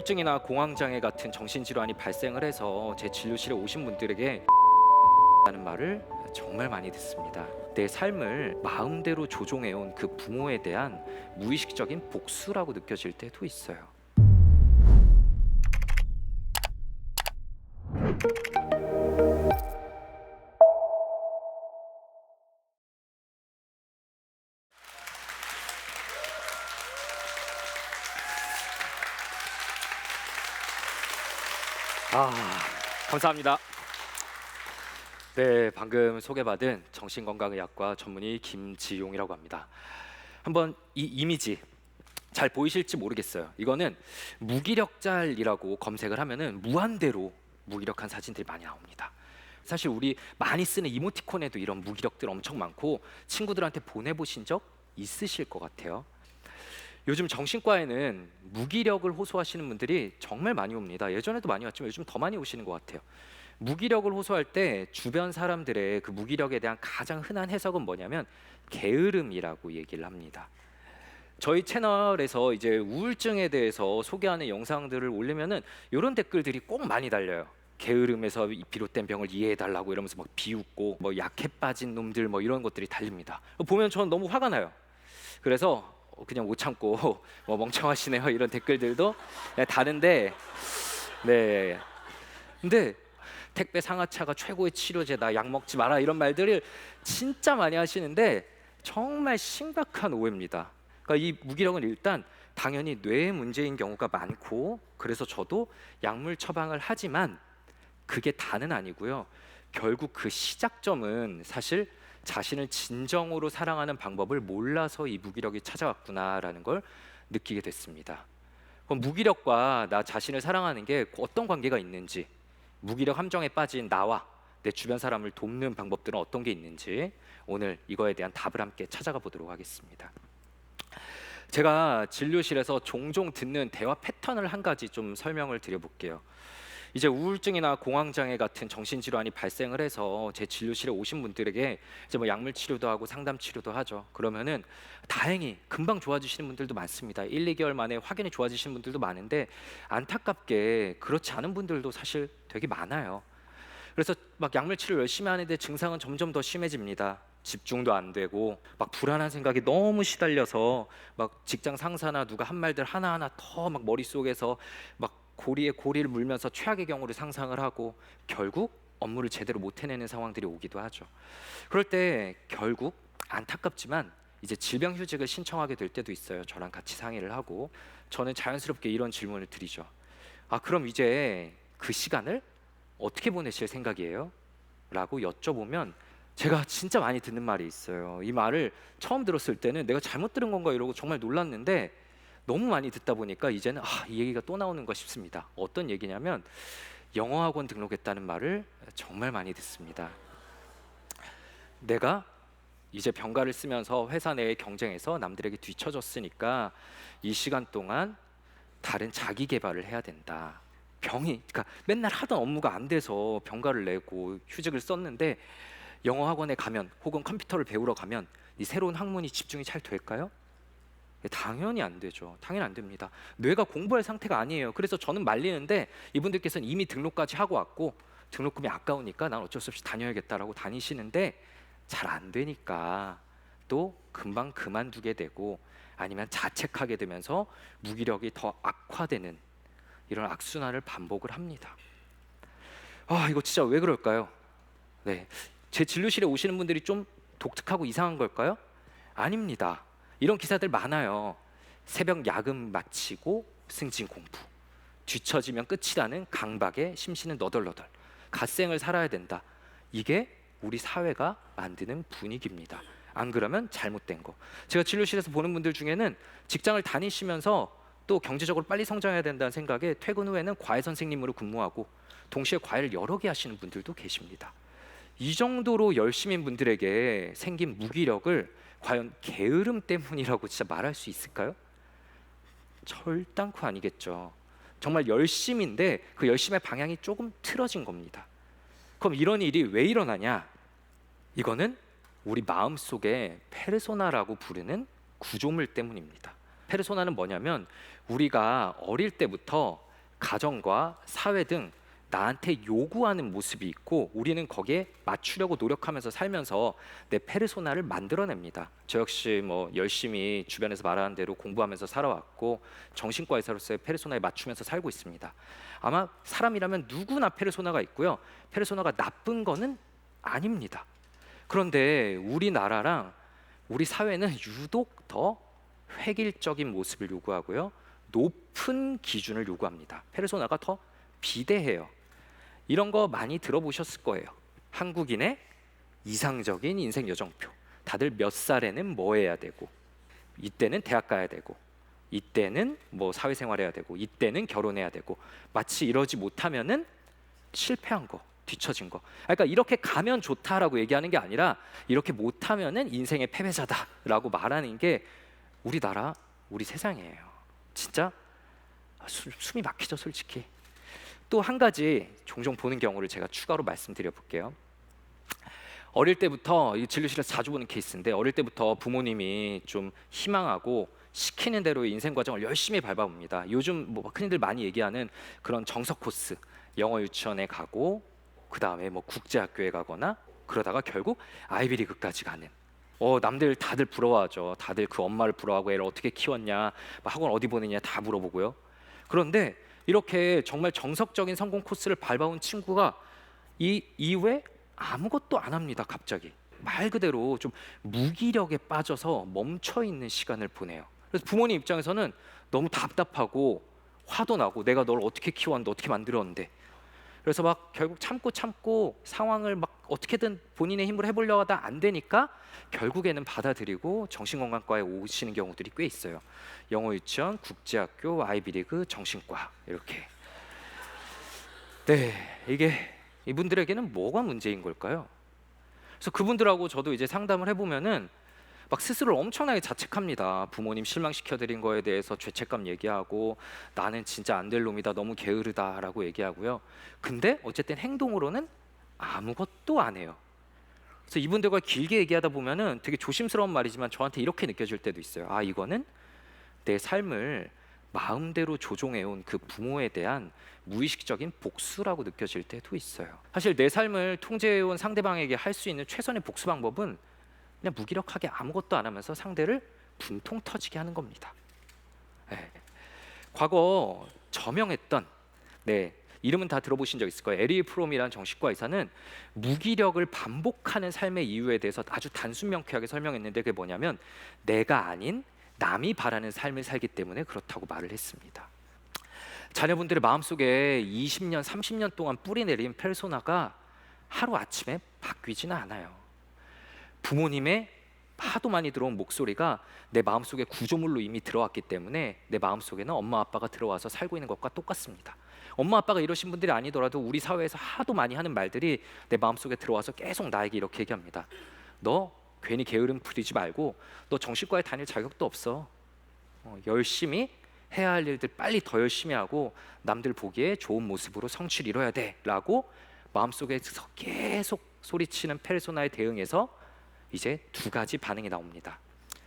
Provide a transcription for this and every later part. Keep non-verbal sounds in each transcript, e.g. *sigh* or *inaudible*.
우울증이나 공황장애 같은 정신질환이 발생을 해서 제 진료실에 오신 분들에게 라는 말을 정말 많이 듣습니다. 내 삶을 마음대로 조종해온 그 부모에 대한 무의식적인 복수라고 느껴질 때도 있어요. 감사합니다. 네, 방금 소개받은 정신건강의학과 전문의 김지용이라고 합니다. 한번 이 이미지 잘 보이실지 모르겠어요. 이거는 무기력잘이라고 검색을 하면은 무한대로 무기력한 사진들이 많이 나옵니다. 사실 우리 많이 쓰는 이모티콘에도 이런 무기력들 엄청 많고 친구들한테 보내보신 적 있으실 것 같아요. 요즘 정신과에는 무기력을 호소하시는 분들이 정말 많이 옵니다. 예전에도 많이 왔지만 요즘 더 많이 오시는 것 같아요. 무기력을 호소할 때 주변 사람들의 그 무기력에 대한 가장 흔한 해석은 뭐냐면 게으름이라고 얘기를 합니다. 저희 채널에서 이제 우울증에 대해서 소개하는 영상들을 올리면은 이런 댓글들이 꼭 많이 달려요. 게으름에서 이 비롯된 병을 이해해 달라고 이러면서 막 비웃고 뭐 약해 빠진 놈들 뭐 이런 것들이 달립니다. 보면 저는 너무 화가 나요. 그래서 그냥 못 참고 *laughs* 뭐 멍청하시네요 이런 댓글들도 다른데 네 근데 택배 상하차가 최고의 치료제다 약 먹지 마라 이런 말들을 진짜 많이 하시는데 정말 심각한 오해입니다. 그러니까 이 무기력은 일단 당연히 뇌 문제인 경우가 많고 그래서 저도 약물 처방을 하지만 그게 다는 아니고요. 결국 그 시작점은 사실 자신을 진정으로 사랑하는 방법을 몰라서 이 무기력이 찾아왔구나라는 걸 느끼게 됐습니다. 그럼 무기력과 나 자신을 사랑하는 게 어떤 관계가 있는지, 무기력 함정에 빠진 나와 내 주변 사람을 돕는 방법들은 어떤 게 있는지 오늘 이거에 대한 답을 함께 찾아가 보도록 하겠습니다. 제가 진료실에서 종종 듣는 대화 패턴을 한 가지 좀 설명을 드려볼게요. 이제 우울증이나 공황장애 같은 정신질환이 발생을 해서 제 진료실에 오신 분들에게 이제 뭐 약물 치료도 하고 상담 치료도 하죠. 그러면은 다행히 금방 좋아지시는 분들도 많습니다. 1, 2개월 만에 확연히 좋아지시는 분들도 많은데 안타깝게 그렇지 않은 분들도 사실 되게 많아요. 그래서 막 약물 치료 열심히 하는데 증상은 점점 더 심해집니다. 집중도 안 되고 막 불안한 생각이 너무 시달려서 막 직장 상사나 누가 한 말들 하나하나 더 막 머릿속에서 막 고리에 고리를 물면서 최악의 경우를 상상을 하고 결국 업무를 제대로 못 해내는 상황들이 오기도 하죠. 그럴 때 결국 안타깝지만 이제 질병 휴직을 신청하게 될 때도 있어요. 저랑 같이 상의를 하고 저는 자연스럽게 이런 질문을 드리죠. 아 그럼 이제 그 시간을 어떻게 보내실 생각이에요? 라고 여쭤보면 제가 진짜 많이 듣는 말이 있어요. 이 말을 처음 들었을 때는 내가 잘못 들은 건가 이러고 정말 놀랐는데 너무 많이 듣다 보니까 이제는 아, 이 얘기가 또 나오는가 싶습니다. 어떤 얘기냐면 영어 학원 등록했다는 말을 정말 많이 듣습니다. 내가 이제 병가를 쓰면서 회사 내의 경쟁에서 남들에게 뒤처졌으니까 이 시간 동안 다른 자기 개발을 해야 된다. 병이 그러니까 맨날 하던 업무가 안 돼서 병가를 내고 휴직을 썼는데 영어 학원에 가면 혹은 컴퓨터를 배우러 가면 이 새로운 학문이 집중이 잘 될까요? 예, 당연히 안 되죠. 당연히 안 됩니다. 뇌가 공부할 상태가 아니에요. 그래서 저는 말리는데 이분들께서는 이미 등록까지 하고 왔고 등록금이 아까우니까 난 어쩔 수 없이 다녀야겠다라고 다니시는데 잘 안 되니까 또 금방 그만두게 되고 아니면 자책하게 되면서 무기력이 더 악화되는 이런 악순환을 반복을 합니다. 아 이거 진짜 왜 그럴까요? 네, 제 진료실에 오시는 분들이 좀 독특하고 이상한 걸까요? 아닙니다. 이런 기사들 많아요. 새벽 야근 마치고 승진 공부. 뒤처지면 끝이라는 강박에 심신은 너덜너덜. 갓생을 살아야 된다. 이게 우리 사회가 만드는 분위기입니다. 안 그러면 잘못된 거. 제가 진료실에서 보는 분들 중에는 직장을 다니시면서 또 경제적으로 빨리 성장해야 된다는 생각에 퇴근 후에는 과외 선생님으로 근무하고 동시에 과외를 여러 개 하시는 분들도 계십니다. 이 정도로 열심인 분들에게 생긴 무기력을 과연 게으름 때문이라고 진짜 말할 수 있을까요? 절단코 아니겠죠. 정말 열심인데 그 열심의 방향이 조금 틀어진 겁니다. 그럼 이런 일이 왜 일어나냐? 이거는 우리 마음 속에 페르소나라고 부르는 구조물 때문입니다. 페르소나는 뭐냐면 우리가 어릴 때부터 가정과 사회 등 나한테 요구하는 모습이 있고 우리는 거기에 맞추려고 노력하면서 살면서 내 페르소나를 만들어냅니다. 저 역시 뭐 열심히 주변에서 말하는 대로 공부하면서 살아왔고 정신과 의사로서의 페르소나에 맞추면서 살고 있습니다. 아마 사람이라면 누구나 페르소나가 있고요. 페르소나가 나쁜 거는 아닙니다. 그런데 우리나라랑 우리 사회는 유독 더 획일적인 모습을 요구하고요. 높은 기준을 요구합니다. 페르소나가 더 비대해요. 이런 거 많이 들어보셨을 거예요. 한국인의 이상적인 인생 여정표. 다들 몇 살에는 뭐 해야 되고, 이때는 대학 가야 되고, 이때는 뭐 사회생활 해야 되고, 이때는 결혼해야 되고, 마치 이러지 못하면은 실패한 거, 뒤처진 거. 그러니까 이렇게 가면 좋다라고 얘기하는 게 아니라 이렇게 못하면은 인생의 패배자다라고 말하는 게 우리나라, 우리 세상이에요. 진짜 아, 수- 숨이 막히죠, 솔직히. 또 한 가지 종종 보는 경우를 제가 추가로 말씀드려 볼게요. 어릴 때부터 이 진료실에서 자주 보는 케이스인데 어릴 때부터 부모님이 좀 희망하고 시키는 대로 인생 과정을 열심히 밟아봅니다. 요즘 뭐 흔히들 많이 얘기하는 그런 정석 코스, 영어 유치원에 가고 그 다음에 뭐 국제학교에 가거나 그러다가 결국 아이비리그까지 가는. 어 남들 다들 부러워하죠. 다들 그 엄마를 부러워하고 애를 어떻게 키웠냐, 막 학원 어디 보내냐 다 물어보고요. 그런데 이렇게 정말 정석적인 성공 코스를 밟아온 친구가 이 이후에 아무것도 안 합니다. 갑자기 말 그대로 좀 무기력에 빠져서 멈춰 있는 시간을 보내요. 그래서 부모님 입장에서는 너무 답답하고 화도 나고 내가 널 어떻게 키웠는데 어떻게 만들었는데 그래서 막 결국 참고 참고 상황을 막 어떻게든 본인의 힘으로 해보려고 하다 안 되니까 결국에는 받아들이고 정신건강과에 오시는 경우들이 꽤 있어요. 영어 유치원, 국제학교, 아이비리그, 정신과 이렇게. 네, 이게 이분들에게는 뭐가 문제인 걸까요? 그래서 그분들하고 저도 이제 상담을 해보면은 막 스스로를 엄청나게 자책합니다. 부모님 실망시켜드린 거에 대해서 죄책감 얘기하고 나는 진짜 안 될 놈이다, 너무 게으르다라고 얘기하고요. 근데 어쨌든 행동으로는 아무것도 안 해요. 그래서 이분들과 길게 얘기하다 보면은 되게 조심스러운 말이지만 저한테 이렇게 느껴질 때도 있어요. 아 이거는 내 삶을 마음대로 조종해온 그 부모에 대한 무의식적인 복수라고 느껴질 때도 있어요. 사실 내 삶을 통제해온 상대방에게 할 수 있는 최선의 복수 방법은 그냥 무기력하게 아무것도 안 하면서 상대를 분통 터지게 하는 겁니다. 네. 과거 저명했던 네 이름은 다 들어보신 적 있을 거예요. 에리 프롬이라는 정신과 의사는 무기력을 반복하는 삶의 이유에 대해서 아주 단순 명쾌하게 설명했는데 그게 뭐냐면 내가 아닌 남이 바라는 삶을 살기 때문에 그렇다고 말을 했습니다. 자녀분들의 마음속에 20년, 30년 동안 뿌리 내린 페르소나가 하루 아침에 바뀌지는 않아요. 부모님의 하도 많이 들어온 목소리가 내 마음속에 구조물로 이미 들어왔기 때문에 내 마음속에는 엄마 아빠가 들어와서 살고 있는 것과 똑같습니다. 엄마 아빠가 이러신 분들이 아니더라도 우리 사회에서 하도 많이 하는 말들이 내 마음속에 들어와서 계속 나에게 이렇게 얘기합니다. 너 괜히 게으름 부리지 말고 너 정신과에 다닐 자격도 없어. 어, 열심히 해야 할 일들 빨리 더 열심히 하고 남들 보기에 좋은 모습으로 성취를 이뤄야 돼라고 마음속에서 계속 소리치는 페르소나에 대응해서 이제 두 가지 반응이 나옵니다.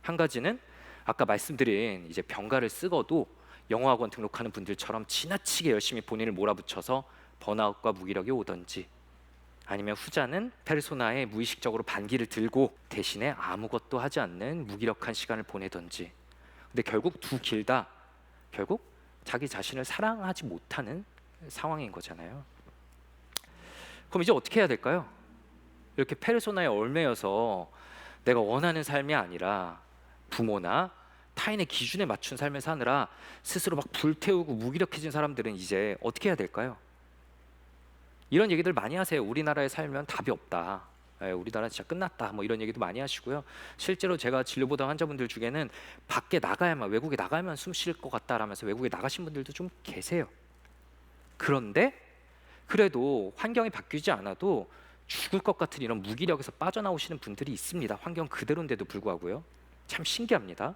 한 가지는 아까 말씀드린 이제 병가를 쓰고도 영어학원 등록하는 분들처럼 지나치게 열심히 본인을 몰아붙여서 번아웃과 무기력이 오던지 아니면 후자는 페르소나에 무의식적으로 반기를 들고 대신에 아무것도 하지 않는 무기력한 시간을 보내던지 근데 결국 두 길 다 결국 자기 자신을 사랑하지 못하는 상황인 거잖아요. 그럼 이제 어떻게 해야 될까요? 이렇게 페르소나에 얽매여서 내가 원하는 삶이 아니라 부모나 타인의 기준에 맞춘 삶을 사느라 스스로 막 불태우고 무기력해진 사람들은 이제 어떻게 해야 될까요? 이런 얘기들 많이 하세요. 우리나라에 살면 답이 없다. 예, 우리나라 진짜 끝났다. 뭐 이런 얘기도 많이 하시고요. 실제로 제가 진료보던 환자분들 중에는 밖에 나가야만 외국에 나가야만 숨쉴 것 같다라면서 외국에 나가신 분들도 좀 계세요. 그런데 그래도 환경이 바뀌지 않아도 죽을 것 같은 이런 무기력에서 빠져나오시는 분들이 있습니다. 환경 그대로인데도 불구하고요. 참 신기합니다.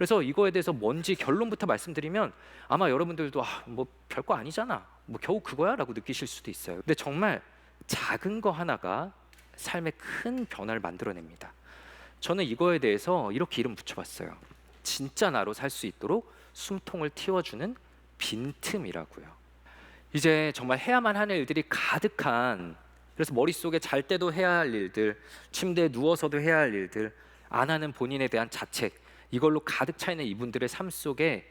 그래서 이거에 대해서 뭔지 결론부터 말씀드리면 아마 여러분들도 아, 뭐 별거 아니잖아. 뭐 겨우 그거야라고 느끼실 수도 있어요. 근데 정말 작은 거 하나가 삶의 큰 변화를 만들어냅니다. 저는 이거에 대해서 이렇게 이름 붙여봤어요. 진짜 나로 살 수 있도록 숨통을 틔워주는 빈틈이라고요. 이제 정말 해야만 하는 일들이 가득한 그래서 머릿속에 잘 때도 해야 할 일들, 침대에 누워서도 해야 할 일들, 안 하는 본인에 대한 자책 이걸로 가득 차 있는 이분들의 삶 속에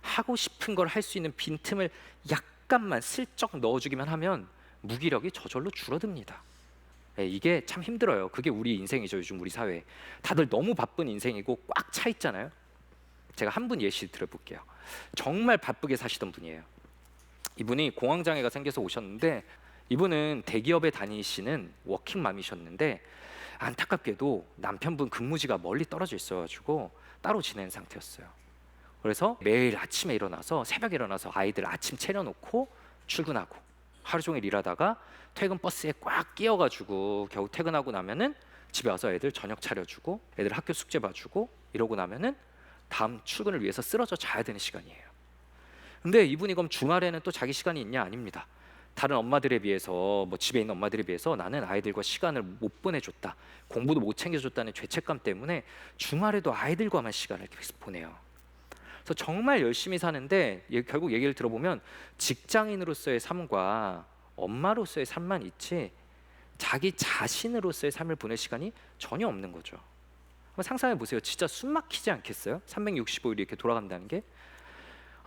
하고 싶은 걸 할 수 있는 빈틈을 약간만 슬쩍 넣어주기만 하면 무기력이 저절로 줄어듭니다. 예, 이게 참 힘들어요. 그게 우리 인생이죠. 요즘 우리 사회. 다들 너무 바쁜 인생이고 꽉 차 있잖아요. 제가 한 분 예시 들어볼게요. 정말 바쁘게 사시던 분이에요. 이분이 공황장애가 생겨서 오셨는데 이분은 대기업에 다니시는 워킹맘이셨는데 안타깝게도 남편분 근무지가 멀리 떨어져 있어가지고 따로 지낸 상태였어요. 그래서 매일 아침에 일어나서 새벽에 일어나서 아이들 아침 차려놓고 출근하고 하루 종일 일하다가 퇴근 버스에 꽉 끼어가지고 겨우 퇴근하고 나면은 집에 와서 애들 저녁 차려주고 애들 학교 숙제 봐주고 이러고 나면은 다음 출근을 위해서 쓰러져 자야 되는 시간이에요. 근데 이분이 그럼 주말에는 또 자기 시간이 있냐 아닙니다. 다른 엄마들에 비해서 뭐 집에 있는 엄마들에 비해서 나는 아이들과 시간을 못 보내줬다. 공부도 못 챙겨줬다는 죄책감 때문에 주말에도 아이들과만 시간을 계속 보내요. 그래서 정말 열심히 사는데 얘- 결국 얘기를 들어보면 직장인으로서의 삶과 엄마로서의 삶만 있지 자기 자신으로서의 삶을 보낼 시간이 전혀 없는 거죠. 상상해 보세요. 진짜 숨 막히지 않겠어요? 365일이 이렇게 돌아간다는 게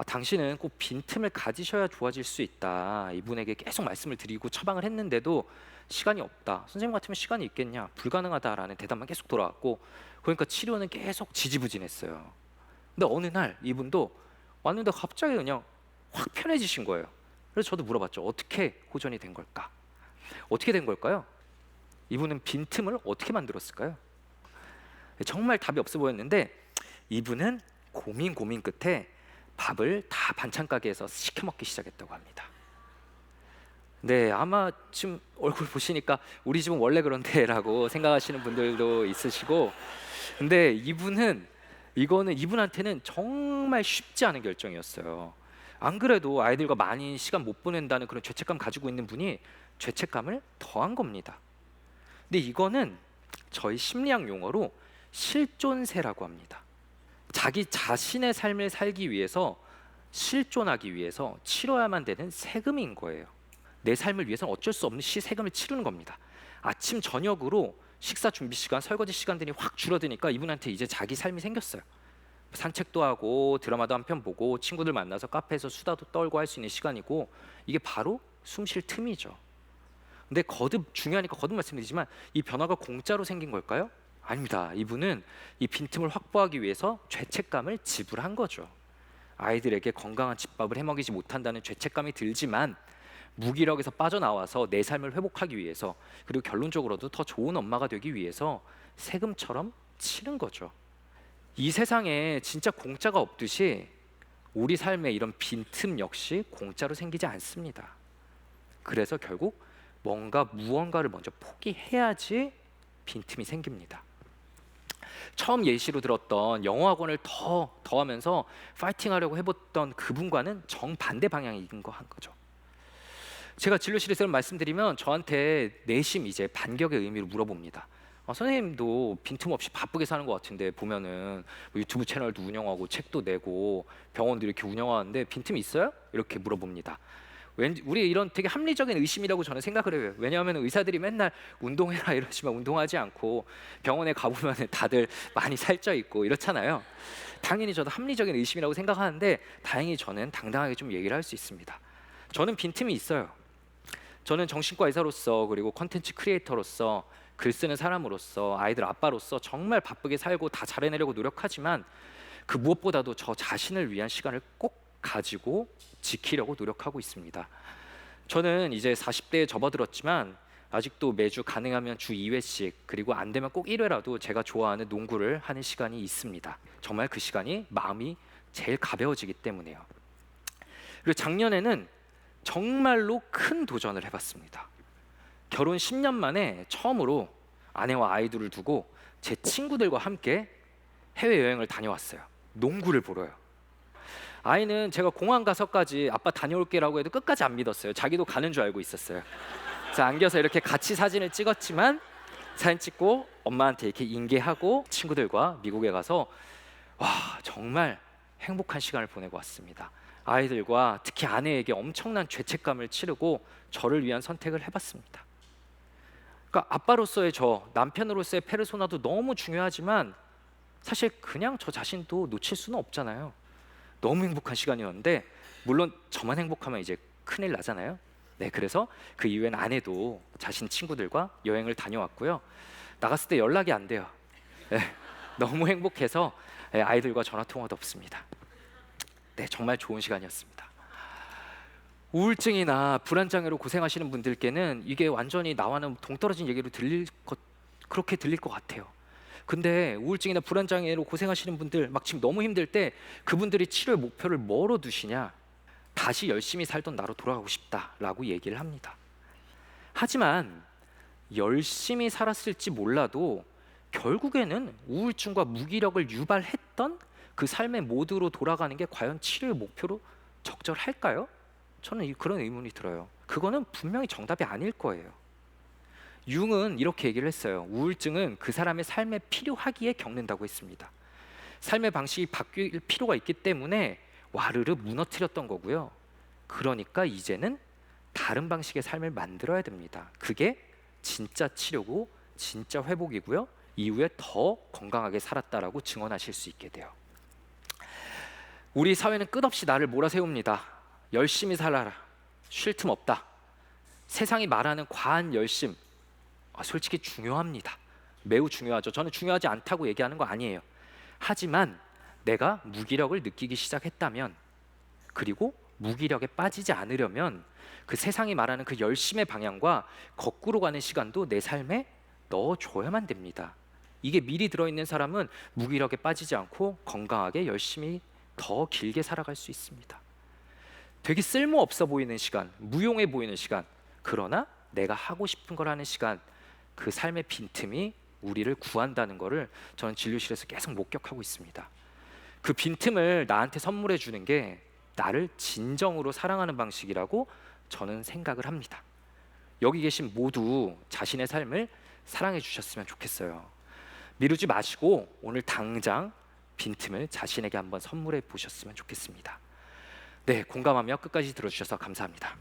아, 당신은 꼭 빈틈을 가지셔야 좋아질 수 있다. 이분에게 계속 말씀을 드리고 처방을 했는데도 시간이 없다. 선생님 같으면 시간이 있겠냐? 불가능하다라는 대답만 계속 돌아왔고 그러니까 치료는 계속 지지부진했어요. 근데 어느 날 이분도 왔는데 갑자기 그냥 확 편해지신 거예요. 그래서 저도 물어봤죠. 어떻게 호전이 된 걸까? 어떻게 된 걸까요? 이분은 빈틈을 어떻게 만들었을까요? 정말 답이 없어 보였는데 이분은 고민 고민 끝에 밥을 다 반찬 가게에서 시켜 먹기 시작했다고 합니다. 네, 아마 지금 얼굴 보시니까 우리 집은 원래 그런데라고 *laughs* 생각하시는 분들도 있으시고, 근데 이분은 이거는 이분한테는 정말 쉽지 않은 결정이었어요. 안 그래도 아이들과 많이 시간 못 보낸다는 그런 죄책감 가지고 있는 분이 죄책감을 더한 겁니다. 근데 이거는 저희 심리학 용어로 실존세라고 합니다. 자기 자신의 삶을 살기 위해서 실존하기 위해서 치러야만 되는 세금인 거예요. 내 삶을 위해서는 어쩔 수 없는 시 세금을 치르는 겁니다. 아침 저녁으로 식사 준비 시간, 설거지 시간들이 확 줄어드니까 이분한테 이제 자기 삶이 생겼어요. 산책도 하고 드라마도 한 편 보고 친구들 만나서 카페에서 수다도 떨고 할 수 있는 시간이고 이게 바로 숨 쉴 틈이죠. 근데 거듭 중요하니까 거듭 말씀드리지만 이 변화가 공짜로 생긴 걸까요? 아닙니다. 이분은 이 빈틈을 확보하기 위해서 죄책감을 지불한 거죠. 아이들에게 건강한 집밥을 해먹이지 못한다는 죄책감이 들지만 무기력에서 빠져나와서 내 삶을 회복하기 위해서 그리고 결론적으로도 더 좋은 엄마가 되기 위해서 세금처럼 치는 거죠. 이 세상에 진짜 공짜가 없듯이 우리 삶에 이런 빈틈 역시 공짜로 생기지 않습니다. 그래서 결국 뭔가 무언가를 먼저 포기해야지 빈틈이 생깁니다. 처음 예시로 들었던 영어 학원을 더 더하면서 파이팅하려고 해봤던 그분과는 정반대 방향인 거 한 거죠. 제가 진료실에서 말씀드리면 저한테 내심 이제 반격의 의미로 물어봅니다. 어, 선생님도 빈틈없이 바쁘게 사는 것 같은데 보면은 뭐 유튜브 채널도 운영하고 책도 내고 병원도 이렇게 운영하는데 빈틈이 있어요? 이렇게 물어봅니다. 왠지 우리 이런 되게 합리적인 의심이라고 저는 생각을 해요. 왜냐하면 의사들이 맨날 운동해라 이러지만 운동하지 않고 병원에 가보면 *laughs* 다들 많이 살쪄 있고 이렇잖아요. 당연히 저도 합리적인 의심이라고 생각하는데 다행히 저는 당당하게 좀 얘기를 할 수 있습니다. 저는 빈틈이 있어요. 저는 정신과 의사로서 그리고 컨텐츠 크리에이터로서 글 쓰는 사람으로서 아이들 아빠로서 정말 바쁘게 살고 다 잘해내려고 노력하지만 그 무엇보다도 저 자신을 위한 시간을 꼭 가지고 지키려고 노력하고 있습니다. 저는 이제 40대에 접어들었지만 아직도 매주 가능하면 주 2회씩 그리고 안 되면 꼭 1회라도 제가 좋아하는 농구를 하는 시간이 있습니다. 정말 그 시간이 마음이 제일 가벼워지기 때문에요. 그리고 작년에는 정말로 큰 도전을 해봤습니다. 결혼 10년 만에 처음으로 아내와 아이들을 두고 제 친구들과 함께 해외 여행을 다녀왔어요. 농구를 보러요. 아이는 제가 공항 가서까지 아빠 다녀올게라고 해도 끝까지 안 믿었어요. 자기도 가는 줄 알고 있었어요. 그래서 안겨서 이렇게 같이 사진을 찍었지만 사진 찍고 엄마한테 이렇게 인계하고 친구들과 미국에 가서 와 정말 행복한 시간을 보내고 왔습니다. 아이들과 특히 아내에게 엄청난 죄책감을 치르고 저를 위한 선택을 해봤습니다. 그러니까 아빠로서의 저, 남편으로서의 페르소나도 너무 중요하지만 사실 그냥 저 자신도 놓칠 수는 없잖아요. 너무 행복한 시간이었는데 물론 저만 행복하면 이제 큰일 나잖아요. 네, 그래서 그 이후엔 아내도 자신 친구들과 여행을 다녀왔고요. 나갔을 때 연락이 안 돼요. 네, 너무 행복해서 네, 아이들과 전화 통화도 없습니다. 네, 정말 좋은 시간이었습니다. 우울증이나 불안 장애로 고생하시는 분들께는 이게 완전히 나와는 동떨어진 얘기로 들릴 것 그렇게 들릴 것 같아요. 근데 우울증이나 불안 장애로 고생하시는 분들 막 지금 너무 힘들 때 그분들이 치료의 목표를 뭐로 두시냐? 다시 열심히 살던 나로 돌아가고 싶다라고 얘기를 합니다. 하지만 열심히 살았을지 몰라도 결국에는 우울증과 무기력을 유발했던 그 삶의 모드로 돌아가는 게 과연 치료의 목표로 적절할까요? 저는 이- 그런 의문이 들어요. 그거는 분명히 정답이 아닐 거예요. 융은 이렇게 얘기를 했어요. 우울증은 그 사람의 삶에 필요하기에 겪는다고 했습니다. 삶의 방식이 바뀔 필요가 있기 때문에 와르르 무너뜨렸던 거고요. 그러니까 이제는 다른 방식의 삶을 만들어야 됩니다. 그게 진짜 치료고 진짜 회복이고요. 이후에 더 건강하게 살았다라고 증언하실 수 있게 돼요. 우리 사회는 끝없이 나를 몰아세웁니다. 열심히 살아라. 쉴 틈 없다. 세상이 말하는 과한 열심, 아, 솔직히 중요합니다. 매우 중요하죠. 저는 중요하지 않다고 얘기하는 거 아니에요. 하지만 내가 무기력을 느끼기 시작했다면 그리고 무기력에 빠지지 않으려면 그 세상이 말하는 그 열심의 방향과 거꾸로 가는 시간도 내 삶에 넣어줘야만 됩니다. 이게 미리 들어있는 사람은 무기력에 빠지지 않고 건강하게 열심히 더 길게 살아갈 수 있습니다. 되게 쓸모 없어 보이는 시간, 무용해 보이는 시간, 그러나 내가 하고 싶은 걸 하는 시간, 그 삶의 빈틈이 우리를 구한다는 것을 저는 진료실에서 계속 목격하고 있습니다. 그 빈틈을 나한테 선물해 주는 게 나를 진정으로 사랑하는 방식이라고 저는 생각을 합니다. 여기 계신 모두 자신의 삶을 사랑해 주셨으면 좋겠어요. 미루지 마시고 오늘 당장 빈틈을 자신에게 한번 선물해 보셨으면 좋겠습니다. 네, 공감하며 끝까지 들어주셔서 감사합니다.